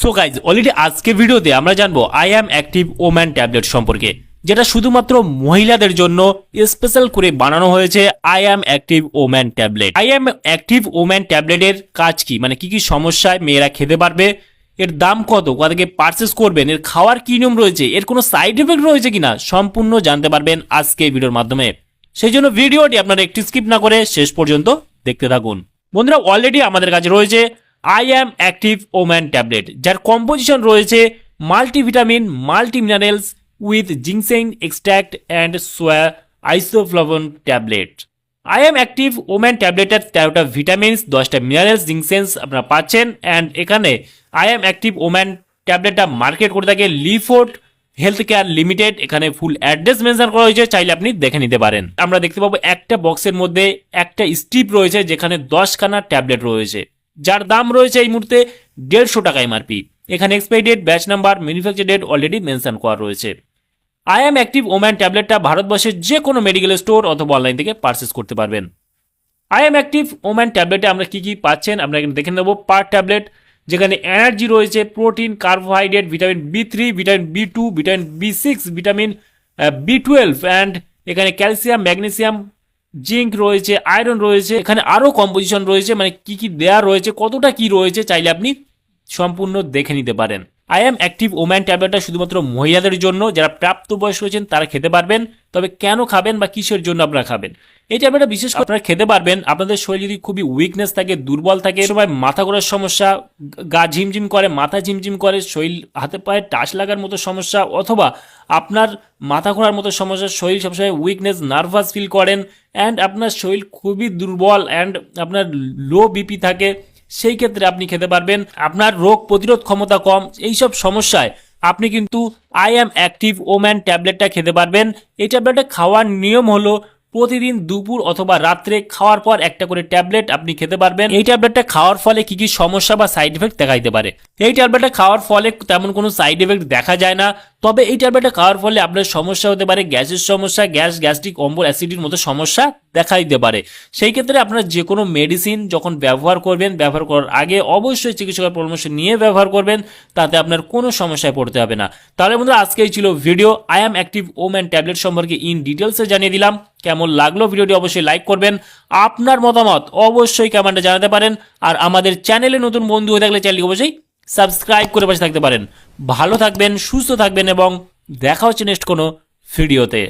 So guys already আজকে ভিডিওতে আমরা জানব I am active woman tablet সম্পর্কে, যেটা শুধুমাত্র মহিলাদের জন্য স্পেশাল করে বানানো হয়েছে I am active woman tablet I am active woman ট্যাবলেটের কাজ কি? মানে কি কি সমস্যায় মেয়েরা খেতে পারবে? এর দাম কত? কোথা থেকে পারচেস করবেন? এর খাওয়ার কি নিয়ম রয়েছে? এর কোনো সাইড এফেক্ট রয়েছে কিনা? সম্পূর্ণ জানতে পারবেন আজকে ভিডিওর মাধ্যমে। সেই জন্য ভিডিওটি আপনারা একটি স্কিপ না করে শেষ পর্যন্ত দেখতে থাকুন। বন্ধুরা অলরেডি আমাদের কাছে রয়েছে I am active woman tablet যার কম্পোজিশন রয়েছে multivitamin multi minerals with ginseng extract and soya isoflavone tablet I am active woman ট্যাবলেটের তেরোটা ভিটামিনস দশটা মিনারেলস জিংসেন্স আপনারা পাচ্ছেন অ্যান্ড এখানে আই এম অ্যাক্টিভ ওম্যান ট্যাবলেটটা মার্কেট করে থাকে লিফোর্ট হেলথ কেয়ার লিমিটেড এখানে ফুল অ্যাড্রেস মেনশন করা হয়েছে, চাইলে আপনি দেখে নিতে পারেন। আমরা দেখতে পাবো একটা বক্সের মধ্যে একটা স্ট্রিপ রয়েছে, যেখানে দশখানা ট্যাবলেট রয়েছে। যার দাম রয়েছে এই মুহূর্তে দেড়শো টাকা এমআরপি এখানে expiry date batch number manufacture date already mention করা রয়েছে। আই এম অ্যাক্টিভ ওম্যান ট্যাবলেটটা ভারতবর্ষের যে কোনো মেডিকেল স্টোর অথবা অনলাইন থেকে পারচেস করতে পারবেন। আই এম অ্যাক্টিভ ওম্যান ট্যাবলেটে আমরা কী কী পাচ্ছেন আমরা এখানে দেখে নেব। পার ট্যাবলেট, যেখানে এনার্জি রয়েছে protein carbohydrate vitamin B three vitamin B two vitamin B six vitamin B twelve and এখানে ক্যালসিয়াম ম্যাগনেসিয়াম জিঙ্ক রয়েছে, আয়রন রয়েছে, এখানে আরও কম্পোজিশন রয়েছে মানে কি কি দেয়া রয়েছে, কতটা কি রয়েছে, চাইলে আপনি সম্পূর্ণ দেখে নিতে পারেন। আই এম অ্যাক্টিভ ওম্যান ট্যাবলেটটা শুধুমাত্র মহিলাদের জন্য, যারা প্রাপ্তবয়স্ক রয়েছেন তারা খেতে পারবেন, তবে কেন খাবেন বা কিসের জন্য আপনারা খাবেন? এই ট্যাবলেটটা বিশেষ করে আপনারা খেতে পারবেন, আপনাদের শরীর যদি খুবই উইকনেস থাকে, দুর্বল থাকে সময় মাথা ঘোরার সমস্যা, গা ঝিমঝিম করে, মাথা ঝিমঝিম করে, শরীর, হাতে পায়ে টাচ লাগার মতো সমস্যা, অথবা আপনার মাথা ঘোরার মতো সমস্যা, শরীর সবসময় উইকনেস নার্ভাস ফিল করেন অ্যান্ড আপনার শরীর খুবই দুর্বল অ্যান্ড আপনার লো বিপি থাকে সেই ক্ষেত্রে আপনি খেতে পারবেন। আপনার রোগ প্রতিরোধ ক্ষমতা কম। এইসব সমস্যায় আপনি কিন্তু আই অ্যাম অ্যাক্টিভ ওম্যান ট্যাবলেটটা খেতে পারবেন। এই ট্যাবলেটটা খাওয়ার নিয়ম হলো প্রতিদিন দুপুর অথবা রাত্রে খাওয়ার পর একটা করে ট্যাবলেট আপনি খেতে পারবেন। এই ট্যাবলেটটা খাওয়ার ফলে কি কি সমস্যা বা সাইড এফেক্ট দেখা দিতে পারে? এই ট্যাবলেটটা খাওয়ার ফলে তেমন কোনো সাইড এফেক্ট দেখা যায় না। তবে এই ট্যাবলেটটা খাওয়ার ফলে আপনার সমস্যা হতে পারে, গ্যাসের সমস্যা, গ্যাস, গ্যাস্ট্রিক, অম্বল অ্যাসিডির মতো সমস্যা দেখা দিতে পারে। সেই ক্ষেত্রে আপনারা যে কোনো মেডিসিন যখন ব্যবহার করবেন, ব্যবহার করার আগে অবশ্যই চিকিৎসকের পরামর্শ নিয়ে ব্যবহার করবেন, তাতে আপনার কোনো সমস্যায় পড়তে হবে না। তাহলে বন্ধুরা, আজকেই ছিল video I am active woman tablet সম্পর্কে ইন ডিটেলসে জানিয়ে দিলাম। কেমন লাগল ভিডিওটি অবশ্যই লাইক করবেন। আপনার মতামত অবশ্যই কমেন্টে জানাতে পারেন। আর আমাদের চ্যানেলে নতুন বন্ধু হয়ে থাকলে চ্যানেলটি অবশ্যই সাবস্ক্রাইব করে পাশে থাকতে পারেন। ভালো থাকবেন, সুস্থ থাকবেন এবং দেখা হচ্ছে নেক্সট কোনো ভিডিওতে